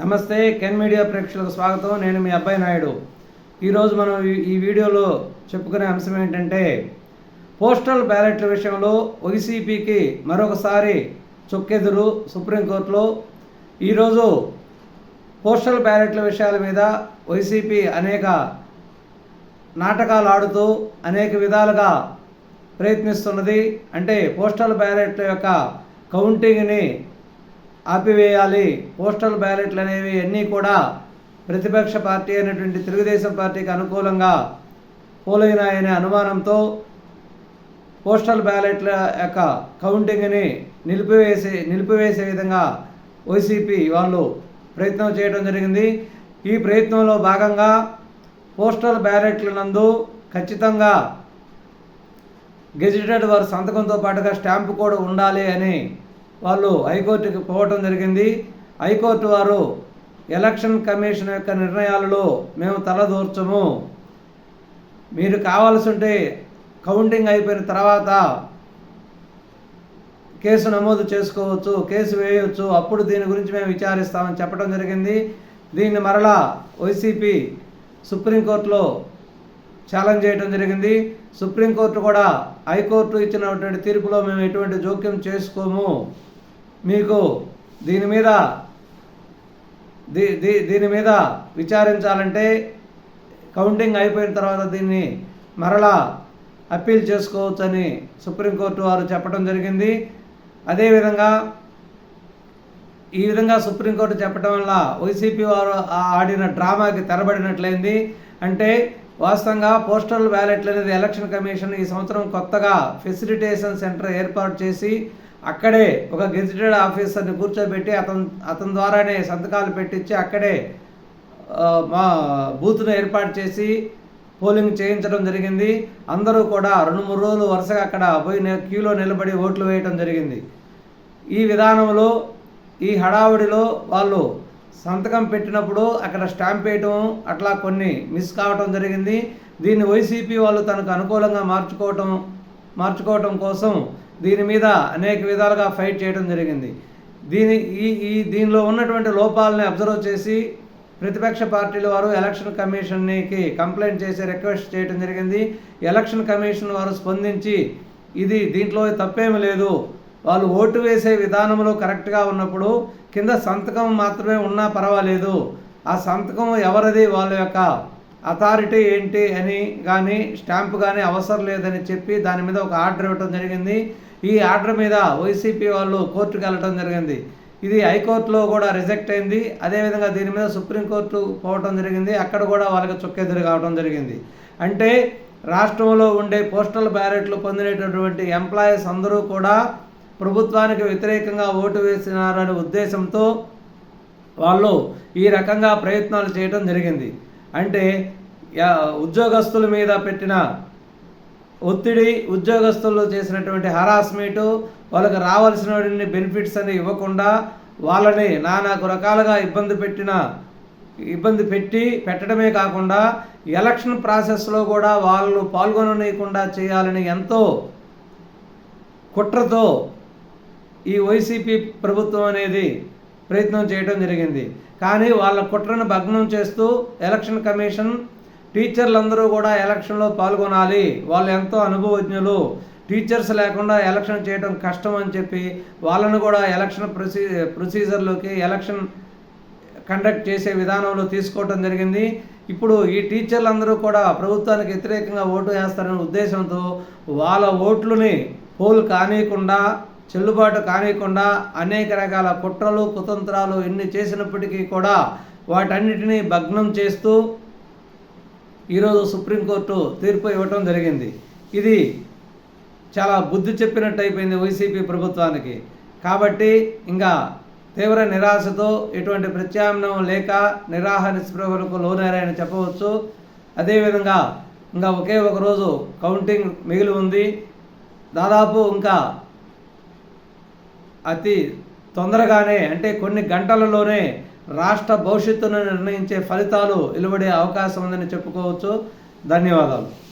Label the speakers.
Speaker 1: నమస్తే can media ప్రేక్షకులకు స్వాగతం. నేను మీ అబ్బాయి నాయుడు. ఈరోజు మనం ఈ- ఈ వీడియోలో చెప్పుకునే అంశం ఏంటంటే పోస్టల్ బ్యాలెట్ల విషయంలో వైసీపీకి మరొకసారి చొక్కెదురు సుప్రీంకోర్టులో. ఈరోజు పోస్టల్ బ్యాలెట్ల విషయాల మీద వైసీపీ అనేక నాటకాలు ఆడుతూ అనేక విధాలుగా ప్రయత్నిస్తున్నది. అంటే పోస్టల్ బ్యాలెట్ల యొక్క కౌంటింగ్ని ఆపివేయాలి. పోస్టల్ బ్యాలెట్లు అనేవి అన్నీ కూడా ప్రతిపక్ష పార్టీ అయినటువంటి తెలుగుదేశం పార్టీకి అనుకూలంగా పోలైనాయనే అనుమానంతో పోస్టల్ బ్యాలెట్ల యొక్క కౌంటింగ్ని నిలిపివేసే నిలిపివేసే విధంగా వైసీపీ వాళ్ళు ప్రయత్నం చేయడం జరిగింది. ఈ ప్రయత్నంలో భాగంగా పోస్టల్ బ్యాలెట్ల నందు ఖచ్చితంగా గెజిటెడ్ వారి సంతకంతో పాటుగా స్టాంపు కూడా ఉండాలి అని వాళ్ళు హైకోర్టుకి పోవటం జరిగింది. హైకోర్టు వారు ఎలక్షన్ కమిషన్ యొక్క నిర్ణయాలలో మేము తలదూర్చము మీరు కావాల్సి ఉంటే కౌంటింగ్ అయిపోయిన తర్వాత కేసు నమోదు చేసుకోవచ్చు కేసు వేయవచ్చు అప్పుడు దీని గురించి మేము విచారిస్తామని చెప్పడం జరిగింది. దీన్ని మరలా వైసీపీ సుప్రీంకోర్టులో ఛాలెంజ్ చేయడం జరిగింది. సుప్రీంకోర్టు కూడా హైకోర్టు ఇచ్చినటువంటి తీర్పులో మేము ఎటువంటి జోక్యం చేసుకోము. మీకు దీని మీద దీ దీ దీని మీద విచారించాలంటే కౌంటింగ్ అయిపోయిన తర్వాత దీన్ని మరలా అప్పీల్ చేసుకోవచ్చని సుప్రీంకోర్టు వారు చెప్పడం జరిగింది. అదేవిధంగా ఈ విధంగా సుప్రీంకోర్టు చెప్పడం వల్ల వైసీపీ వారు ఆడిన డ్రామాకి తెరబడినట్లయింది. అంటే వాస్తవంగా పోస్టల్ బ్యాలెట్లు అనేది ఎలక్షన్ కమిషన్ ఈ సంవత్సరం కొత్తగా ఫెసిలిటేషన్ సెంటర్ ఏర్పాటు చేసి అక్కడే ఒక గెజిటెడ్ ఆఫీసర్ని కూర్చోబెట్టి అతను అతని ద్వారానే సంతకాలు పెట్టించి అక్కడే మా బూత్ను ఏర్పాటు చేసి పోలింగ్ చేయించడం జరిగింది. అందరూ కూడా రెండు మూడు రోజులు వరుసగా అక్కడ పోయి క్యూలో నిలబడి ఓట్లు వేయడం జరిగింది. ఈ విధానంలో ఈ హడావుడిలో వాళ్ళు సంతకం పెట్టినప్పుడు అక్కడ స్టాంప్ వేయటం అట్లా కొన్ని మిస్ కావటం జరిగింది. దీన్ని వైసీపీ వాళ్ళు తనకు అనుకూలంగా మార్చుకోవటం మార్చుకోవటం కోసం దీని మీద అనేక విధాలుగా ఫైట్ చేయడం జరిగింది. దీని ఈ ఈ దీనిలో ఉన్నటువంటి లోపాలని అబ్జర్వ్ చేసి ప్రతిపక్ష పార్టీల వారు ఎలక్షన్ కమిషన్కి కంప్లైంట్ చేసి రిక్వెస్ట్ చేయడం జరిగింది. ఎలక్షన్ కమిషన్ వారు స్పందించి ఇది దీంట్లో తప్పేమీ లేదు వాళ్ళు ఓటు వేసే విధానంలో కరెక్ట్గా ఉన్నప్పుడు కింద సంతకం మాత్రమే ఉన్నా పర్వాలేదు. ఆ సంతకం ఎవరిది? వాళ్ళ యొక్క అథారిటీ ఏంటి అని కానీ స్టాంప్ కానీ అవసరం లేదని చెప్పి దాని మీద ఒక ఆర్డర్ ఇవ్వడం జరిగింది. ఈ ఆర్డర్ మీద వైసీపీ వాళ్ళు కోర్టుకు వెళ్ళడం జరిగింది. ఇది హైకోర్టులో కూడా రిజెక్ట్ అయింది. అదేవిధంగా దీని మీద సుప్రీంకోర్టు పోవటం జరిగింది. అక్కడ కూడా వాళ్ళకి చుక్కెదురు కావడం జరిగింది. అంటే రాష్ట్రంలో ఉండే పోస్టల్ బ్యారెట్లు పొందినటువంటి ఎంప్లాయీస్ అందరూ కూడా ప్రభుత్వానికి వ్యతిరేకంగా ఓటు వేసినారనే ఉద్దేశంతో వాళ్ళు ఈ రకంగా ప్రయత్నాలు చేయడం జరిగింది. అంటే యా- ఉద్యోగస్తుల మీద పెట్టిన ఒత్తిడి ఉద్యోగస్తులు చేసినటువంటి హరాస్మెంట్ వాళ్ళకి రావాల్సిన బెనిఫిట్స్ అని ఇవ్వకుండా వాళ్ళని నానాకు రకాలుగా ఇబ్బంది పెట్టిన ఇబ్బంది పెట్టి పెట్టడమే కాకుండా ఎలక్షన్ ప్రాసెస్లో కూడా వాళ్ళు పాల్గొననీయకుండా చేయాలని ఎంతో కుట్రతో ఈ వైసీపీ ప్రభుత్వం అనేది ప్రయత్నం చేయడం జరిగింది. కానీ వాళ్ళ కుట్రను భగ్నం చేస్తూ ఎలక్షన్ కమిషన్ టీచర్లందరూ కూడా ఎలక్షన్లో పాల్గొనాలి. వాళ్ళు ఎంతో అనుభవజ్ఞులు. టీచర్స్ లేకుండా ఎలక్షన్ చేయడం కష్టం అని చెప్పి వాళ్ళను కూడా ఎలక్షన్ ప్రొసీ ప్రొసీజర్లోకి ఎలక్షన్ కండక్ట్ చేసే విధానంలో తీసుకోవడం జరిగింది. ఇప్పుడు ఈ టీచర్లందరూ కూడా ప్రభుత్వానికి వ్యతిరేకంగా ఓటు వేస్తారనే ఉద్దేశంతో వాళ్ళ ఓట్లని పోల్ కానీయకుండా చెల్లుబాటు కానియకుండా అనేక రకాల కుట్రలు కుతంత్రాలు ఎన్ని చేసినప్పటికీ కూడా వాటన్నిటినీ భగ్నం చేస్తూ ఈరోజు సుప్రీంకోర్టు తీర్పు ఇవ్వటం జరిగింది. ఇది చాలా బుద్ధి చెప్పినట్టు అయిపోయింది వైసీపీ ప్రభుత్వానికి. కాబట్టి ఇంకా తీవ్ర నిరాశతో ఎటువంటి ప్రత్యామ్నాయం లేక నిరాహ నిస్పృహలకు లోనారని చెప్పవచ్చు. అదేవిధంగా ఇంకా ఒకే ఒక రోజు కౌంటింగ్ మిగిలి ఉంది. దాదాపు ఇంకా అతి తొందరగానే అంటే కొన్ని గంటలలోనే రాష్ట్ర భవిష్యత్తును నిర్ణయించే ఫలితాలు వెలువడే అవకాశం ఉందని చెప్పుకోవచ్చు. ధన్యవాదాలు.